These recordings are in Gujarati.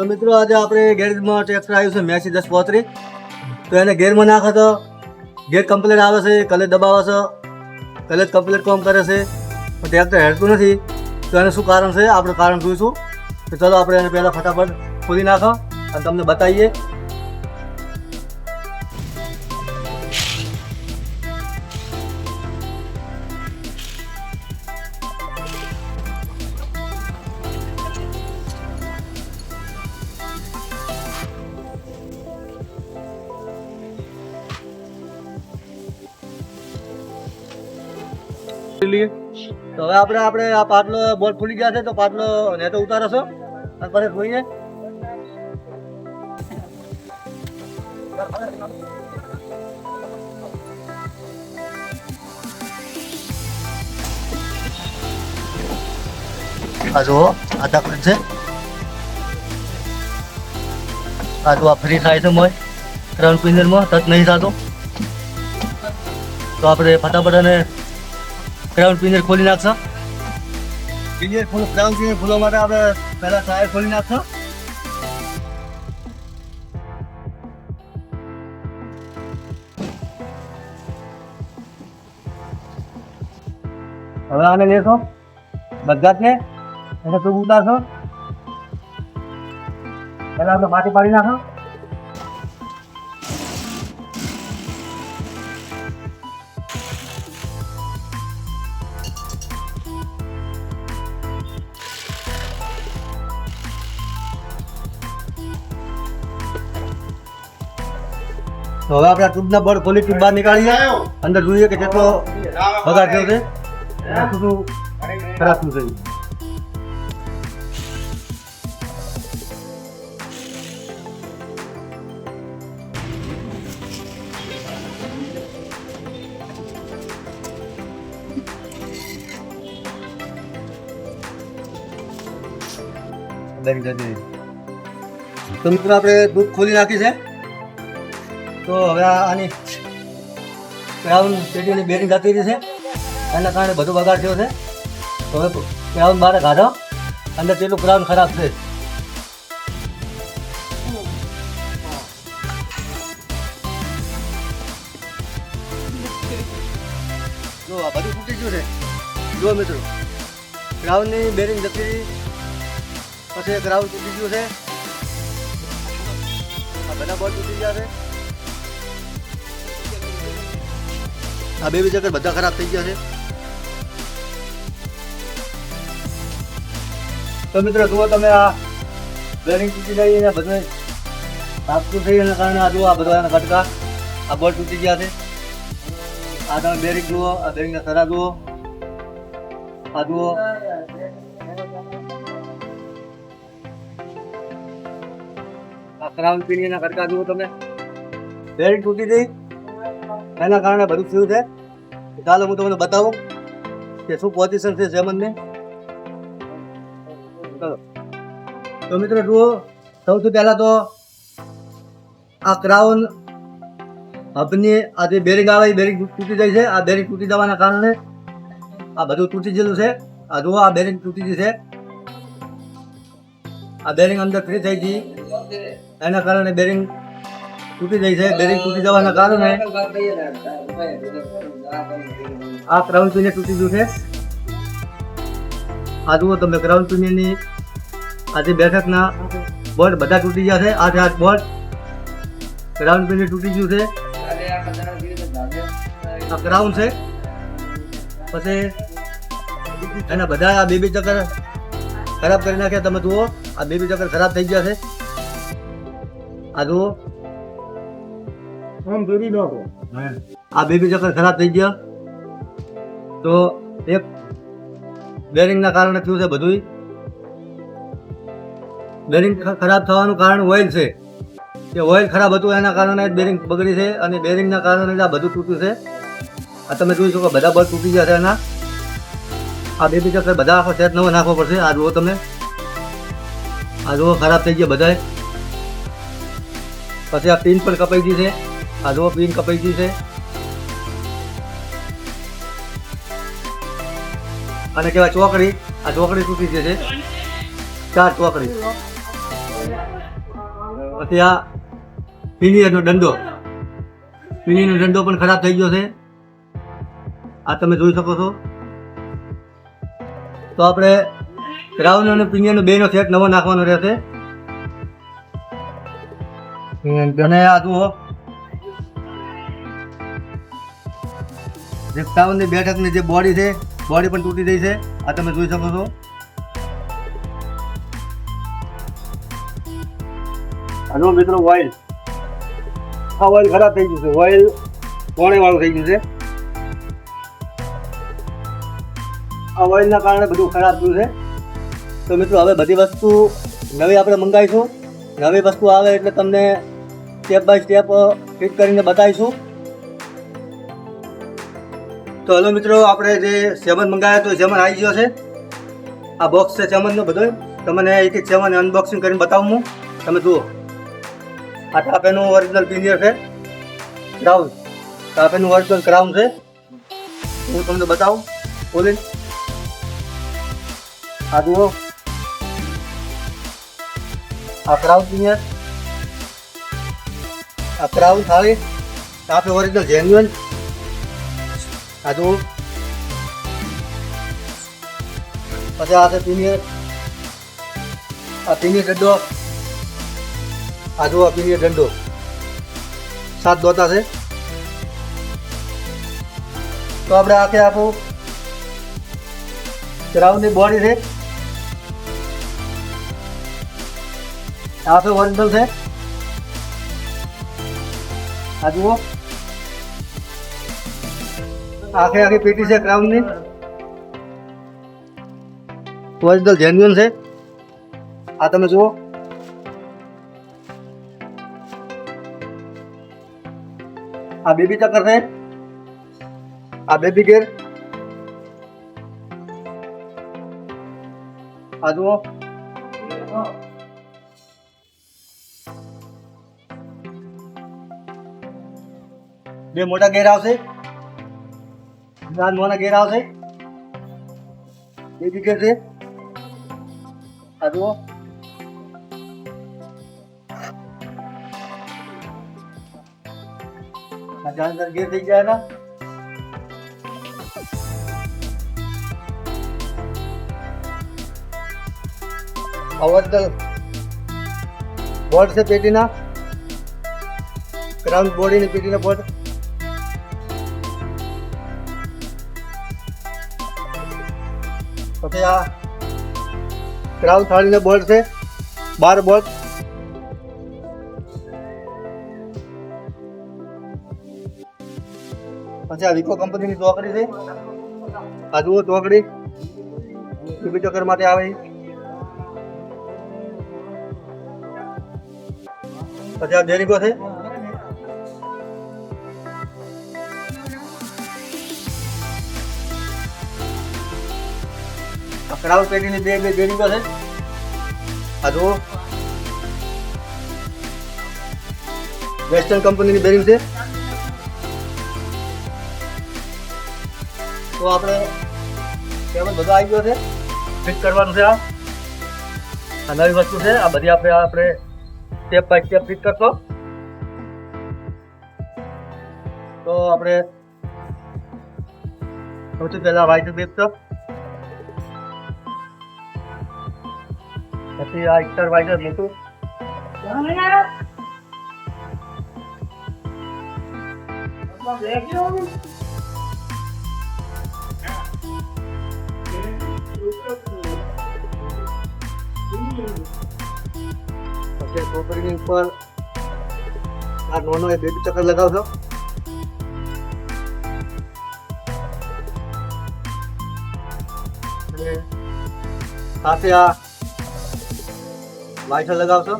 તો મિત્રો આજે આપણે ગેરેજમાં ટ્રેક્ટર આવ્યું છે મેસી દસ પોત્રી. તો એને ગેરમાં નાખે તો ગેર કમ્પ્લેટ આવે છે કલેજ દબાવે છે કલેજ કમ્પ્લેટ કામ કરે છે. પણ ટ્રેક્ટર હેડતું નથી. તો એનું શું કારણ છે? આપણે કારણ જોઈશું તો ચાલો આપણે એને પહેલાં ફટાફટ ખોલી નાખો અને તમને બતાવીએ. તો હવે આપણે આપણે આ પાટલો બોલ ખુલી ગયા છે તો પાટલો નેતો ઉતારો છો અને પછી ધોઈએ આ છે. આ આ ફ્રી થાય છે મોય. ત્રણ પિંજરમાં તક નહીં થતો. તો આપણે ફટાફટ અને ક્રાઉન પિંજર ખોલી નાખશો? પિંજર ખોલ ક્રાઉન પિંજર ખોલવા માટે આપણે પહેલા ટાયર ખોલી નાખશો. હવે આને લેશો. બધા ને એને તું ઉતારશો. પહેલા આપણે માટી પાડી નાખો. તો હવે આપણે ટ્યુબના બળ ખોલી ટ્યુબ બહાર નીકાળીએ. અંદર જોઈએ કે કેટલો બગાડ થયો છે. શું ખરાબ થયું. છે. તો મિત્રો આપણે દૂધ ખોલી નાખી છે. તો હવે આની ક્રાઉન પેટીની બેરિંગ જતી રહી છે. એના કારણે બધું બગાડ થયો છે. તો હવે ક્રાઉન બહાર કાઢો અંદર તેનું ક્રાઉન ખરાબ છે. જો આ બધું તૂટી ગયું છે. જો મિત્રો ક્રાઉનની બેરિંગ જતી પછી ક્રાઉન તૂટી ગયું છે. આ બધા બોલ તૂટી ગયા છે. આ બે બી ચક્કર બધા ખરાબ થઈ ગયા છે તો મિત્રો જુઓ તમે આ બેરિંગ તૂટી ગઈ અને બધું સાફતું થઈ એના કારણે આ જુઓ આ બધા એના કટકા આ બોલ તૂટી ગયા છે આ તમે બેરિંગ જુઓ આ બેરિંગના સરા જુઓ આ જુઓ આ ક્રાઉન પીણીના કટકા જુઓ તમે બેરિંગ તૂટી ગઈ એના કારણે બધું થયું છે. ચાલો હું તમને બતાવું કે શું પોઝિશન છે જેમનની. ચલો. તો મિત્રો જુઓ, સૌથી પહેલા તો આ ક્રાઉન હબની આ જે બેરિંગ આવે એ બેરિંગ તૂટી જાય છે. આ બેરિંગ તૂટી જવાના કારણે આ બધું તૂટી ગયેલું છે. આ જુઓ, આ બેરિંગ તૂટી ગઈ છે. આ બેરિંગ અંદર ફ્રી થઈ ગઈ. એના કારણે બેરિંગ તૂટી જાય છે બેરિંગ તૂટી જવાના કારણે આ ક્રાઉન પિને તૂટી ગયું છે આ જુઓ તમે ક્રાઉન પિનની આજે બેઠકના બોર્ડ બધા તૂટી ગયા છે આ છે આ બોર્ડ ક્રાઉન પિન તૂટી ગયું છે આ ક્રાઉન છે પછી એના બધા આ બેબી ચક્કર ખરાબ કરી નાખ્યા તમે જુઓ આ બેબી ચક્કર ખરાબ થઈ ગયા છે। આ જુઓ આમ દોરી નાખો આ બેબી ચક્કર ખરાબ થઈ ગયા. તો એક બેરિંગના કારણે થયું છે બધું બેરિંગ ખરાબ થવાનું કારણ ઓઇલ છે. કે ઓઇલ ખરાબ હતું એના કારણે જ બેરિંગ બગડી છે અને બેરિંગના કારણે જ આ બધું તૂટ્યું છે. આ તમે જોઈ શકો બધા બળ તૂટી ગયા છે એના. આ બેબી ચક્કર બધા આખો સેટ નવો નાખવો પડશે. આ જુઓ તમે. આ જુઓ ખરાબ થઈ ગયા બધાય. પછી આ પિન પણ કપાઈ ગઈ છે. આ જો પિન કપાઈ ગયું છે. અને કહેવાય ચોકડી? આ ચોકડી તૂટી ગઈ છે. ચાર ચોકડી. પછી આ પીનીયરનો દંડો. પીનીનો દંડો પણ ખરાબ થઈ ગયો છે. આ તમે જોઈ શકો છો. તો આપણે ક્રાઉન અને પિનિયનનો બેનો સેટ નવો નાખવાનો રહેશે. અને આ જુઓ. જે સાવનની બેઠકની જે બોડી છે, બોડી પણ તૂટી ગઈ છે. આ તમે જોઈ શકો છો. હજુ મિત્રો ઓઇલ આ ઓઇલ ખરાબ થઈ ગયું છે. ઓઇલ પોણે વાળું થઈ ગયું છે. આ ઓઇલના કારણે બધું ખરાબ થયું છે. તો મિત્રો, હવે બધી વસ્તુ નવી આપણે મંગાવીશું. નવી વસ્તુ આવે એટલે તમને સ્ટેપ બાય સ્ટેપ ફિટ કરીને બતાવીશું. તો હલો મિત્રો, આપણે જે સેવન મંગાવ્યો તો સેવન આવી ગયો છે. આ બોક્સ છે સેવનનો બધો. તમને એક એક સેવન અનબોક્સિંગ કરીને બતાવું હું. તમે જુઓ. આ ટાપેનું ઓરિજિનલ પિનિયર છે. ક્રાઉન ટાપેનું ઓરિજિનલ ક્રાઉન છે. હું તમને બતાવું. બોલીને આ જુઓ. આ ક્રાઉન પિનિયર આ ક્રાઉન થાળી. ટાપે ઓરિજિનલ જેન્યુઅન આ પછી આ છે પિનિયર આ પિનિયર ડંડો આ આ પિનિયર ડંડો સાત દોતા છે. તો આપણે આખે આપું. ગ્રાઉન્ડની બોડી છે. આખે ઓરિજિનલ છે. આ જુઓ. આખે આખી પેટી છે ક્રાઉનની ઓરિજિનલ જેન્યુઅન છે આ તમે જુઓ આ બેબી ચક્કર છે આ બેબી ગેર આ જુઓ બે મોટા ગેર આવશે નાના નાના ગેર આવશે બેબી ગેર છે આ જુઓ આ જાણ ગેર થઈ ગયા ના અવર્તલ બોર્ડ છે પેટીના ગ્રાઉન્ડ બોડીની પેટીના બોર્ડ આ ક્રાઉન થાળીના બોર્ડ છે, બાર બોર્ડ. પછી આ વિકો કંપનીની ચોકડી છે. આ જુઓ ચોકડી. બીબી ચક્કર માટે આવે પછી આ ડેરીકો છે. ક્રાઉડ પેટીની બે બે ડેરીકો છે આ જુઓ વેસ્ટર્ન કંપનીની બેરિંગ છે તો આપણે કેબલ બધો આવી ગયો છે ફિટ કરવાનું છે આ આ નવી વસ્તુ છે આ બધી આપણે આપણે સ્ટેપ બાય સ્ટેપ ફિટ કરશો તો આપણે સૌથી પહેલા વાઇટ બેસતો પછી આ ઇક્ટર વાઇટર મોટું પછી કોપરીની ઉપર આ નોનો એ બેબી ચક્કર લગાવશો અને સાથે આ વાઇટર લગાવશો?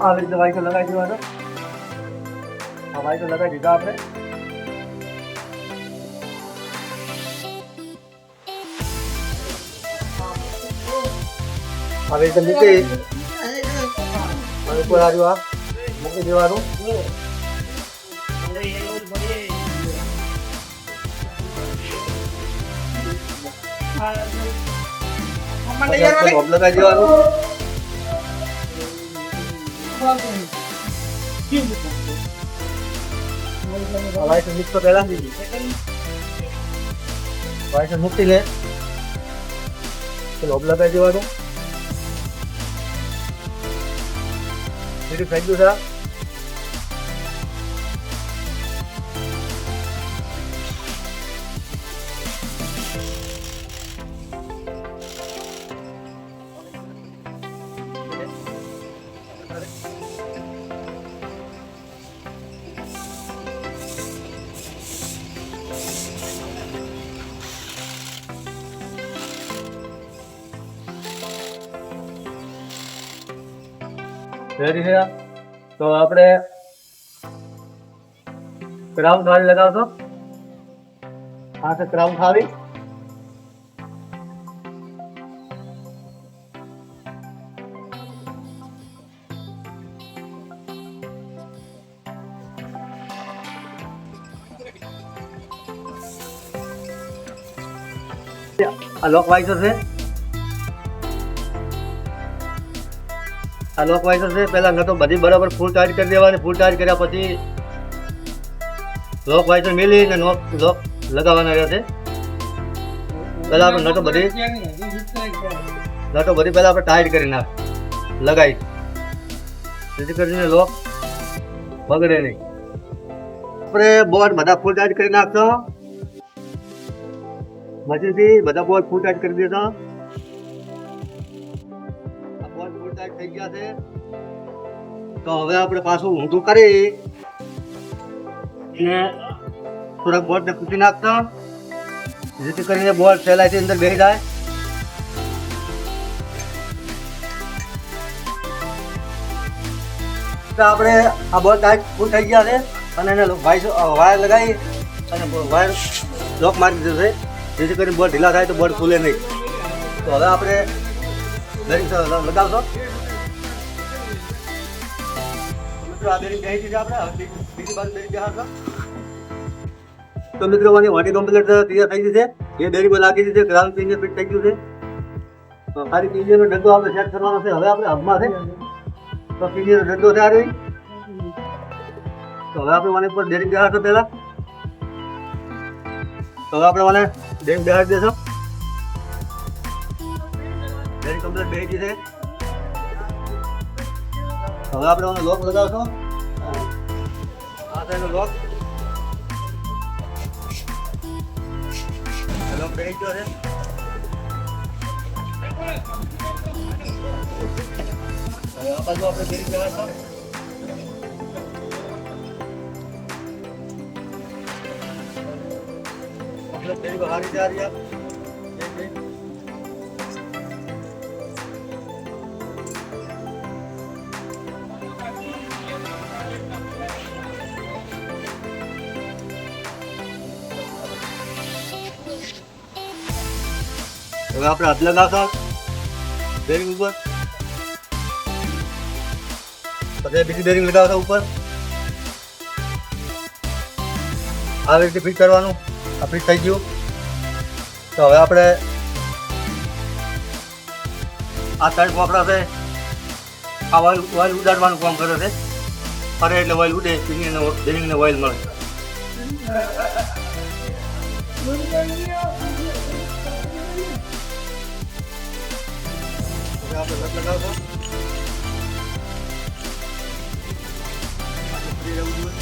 આવી રીતે વાઇટર લગાવી દેવાનો. આ વાઇટર લગાવી દીધા આપણે. હવે રીતે મૂકી. અને ઉપર આવ્યું આ. મૂકી દેવાનું. મિક્સ તો પેલા મૂકી લે. લોબ લગાવી દેવાનું. ફેંક્યું છે. રેડી છે તો આપણે ક્રાઉન થાળી લગાવશો? હા છે ક્રાઉન થાળી આ લોક વાઇઝર છે. આ લોક વાઇઝર છે પહેલાં ન તો બધી બરાબર ફૂલ ચાર્જ કરી દેવાની. ફૂલ ચાર્જ કર્યા પછી લોક વાઇઝર મેલી ને લોક લોક લગાવવાના રહેશે પહેલાં આપણે તો બધી ન તો બધી પહેલા આપણે ટાઈટ કરી નાખ. લગાવી. જેથી કરીને લોક બગડે નહીં. આપણે બોર્ડ બધા ફૂલ ટાઈટ કરી નાખશો. મશીનથી બધા બોર્ડ ફૂલ ચાર્જ કરી દેશો. ગયા તો હવે આપણે પાછું ઊંધું કરી. અને થોડાક બોર્ડને કૂટી નાખતા. જેથી કરીને બોર્ડ સહેલાઈથી અંદર બેસી જાય. આપણે આ બોર્ડ ટાઈટ ફૂલ થઈ ગયા છે. અને એને વાયર વાયર લગાવી અને વાયર લોક મારી દીધો છે. જેથી કરીને બોર્ડ ઢીલા થાય તો બોર્ડ ખુલે નહીં. તો હવે આપણે લગાવશો. તો મિત્રો મારી વાટી કમ્પ્લીટ તૈયાર થઈ ગઈ છે. એ બેરિંગ લાગી દીધી છે ગ્રાઉન્ડ પિંજર ફિટ થઈ ગયું છે. ખાલી પિંજરનો ડંડો આપણે સેટ કરવાનો છે, હવે આપણે હબમાં છે. તો ડંડો છે આ રહી તો હવે આપણે મને ઉપર બેહાર બેહાડશો પહેલા. તો હવે આપણે મને ડેરી બેહાડી દેશો ડેરી કમ્પ્લીટ બેસી ગઈ છે. હવે આપણે ઓનો લોક લગાવશો? આ સાઈડનો લોક. લોક કરી ગયો છે. હવે આ બાજુ આપણે ફેરી લગાવશું પેલી બહાર જ આ રહ્યા હવે આપણે આટલા નાખા બેરિંગ ઉપર. પછી બીજી બેરિંગ લગાવતા ઉપર. આવી રીતે ફિટ કરવાનું. આ ફિટ થઈ ગયું. તો હવે આપણે આ સાઈડ વાપરાશે. આ વાયલ વાયલ ઉડાડવાનું કામ કરે છે. ફરે એટલે વાયલ ઉડે બેરિંગને વાયલ મળે. આપણે નટ લગાવશો રહેવું જોઈએ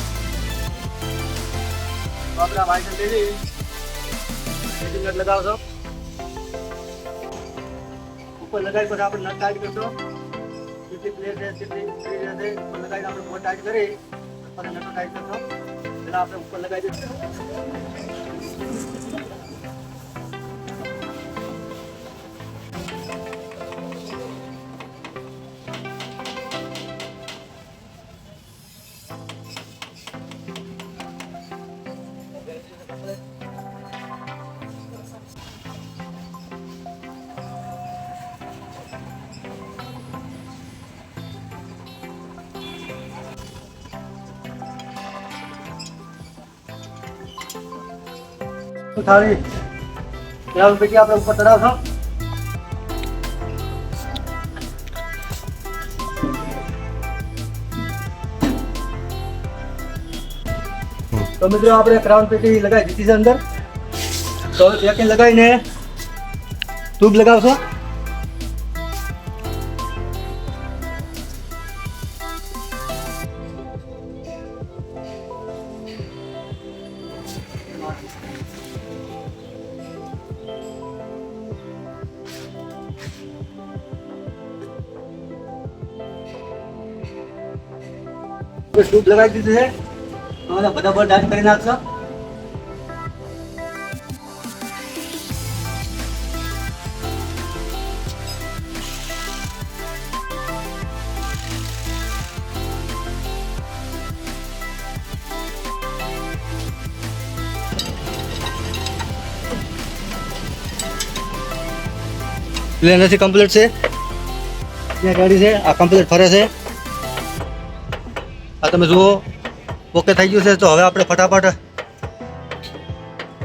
આપણે આ વાઇટ લેવી સેટિંગ નટ લગાવશો ઉપર લગાવી પછી આપણે નટ ટાઈટ કરશો જેટલી પ્લેટ જેટલી ફ્રી રહેશે ઉપર લગાવીને આપણે બોટ ટાઈટ કરી અને નટો ટાઈટ કરશો એટલે આપણે ઉપર લગાવી દઈશું. થાળી ક્રાઉન પેટી આપણે ઉપર ચડાવશો તો મિત્રો આપણે ક્રાઉન પેટી લગાવી દીધી છે અંદર તો હવે પેકિંગ લગાવીને ટ્યુબ લગાવશો ટ્યુબ લગાવી દીધું છે? તમે બધા પર દાંત કરી નાખશો. પ્લેન નથી કમ્પ્લીટ છે? ત્યાં ગાડી છે? આ કમ્પ્લીટ ફરે છે? આ તમે જુઓ ઓકે થઈ ગયું છે. તો હવે આપણે ફટાફટ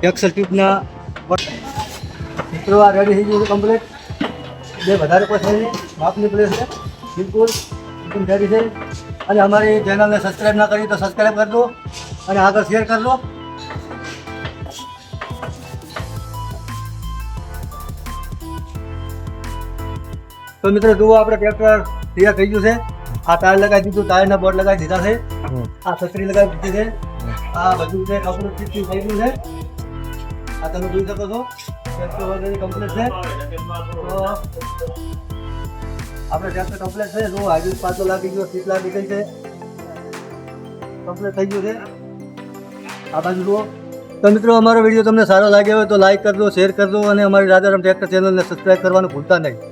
એક્સેલ ટ્યુબના મિત્રો, આ રેડી થઈ ગયું છે કમ્પ્લીટ બે વધારે કોઈ માપની પ્લેસ છે. બિલકુલ, એકદમ રેડી છે. અને અમારી ચેનલને સબસ્ક્રાઈબ ના કરી તો સબસ્ક્રાઈબ કરી દો અને આગળ શેર કરી દો. તો મિત્રો, જુઓ આપણે ટ્રેક્ટર તૈયાર થઈ ગયું છે. આ ટાયર લગાવી દીધું ટાયરના બોર્ડ લગાવી દીધા છે. આ છત્રી લગાવી દીધી છે. આ બધું છે કપડું થઈ ગયું છે. આ તમે જોઈ શકો છો. કમ્પ્લેટ છે. આપણે ટ્રેક્ટર કમ્પ્લીટ છે. જો હાઇડ્રોલ પાછો લાગી ગયો સીટ લાગી ગઈ છે. કમ્પ્લીટ થઈ ગયું છે. આ બાજુ જુઓ. તો મિત્રો અમારો વીડિયો તમને સારો લાગ્યો હોય તો લાઈક કરજો શેર કરજો અને અમારી રાજારામ ટ્રેક્ટર ચેનલને સબસ્ક્રાઈબ કરવાનું ભૂલતા નહીં.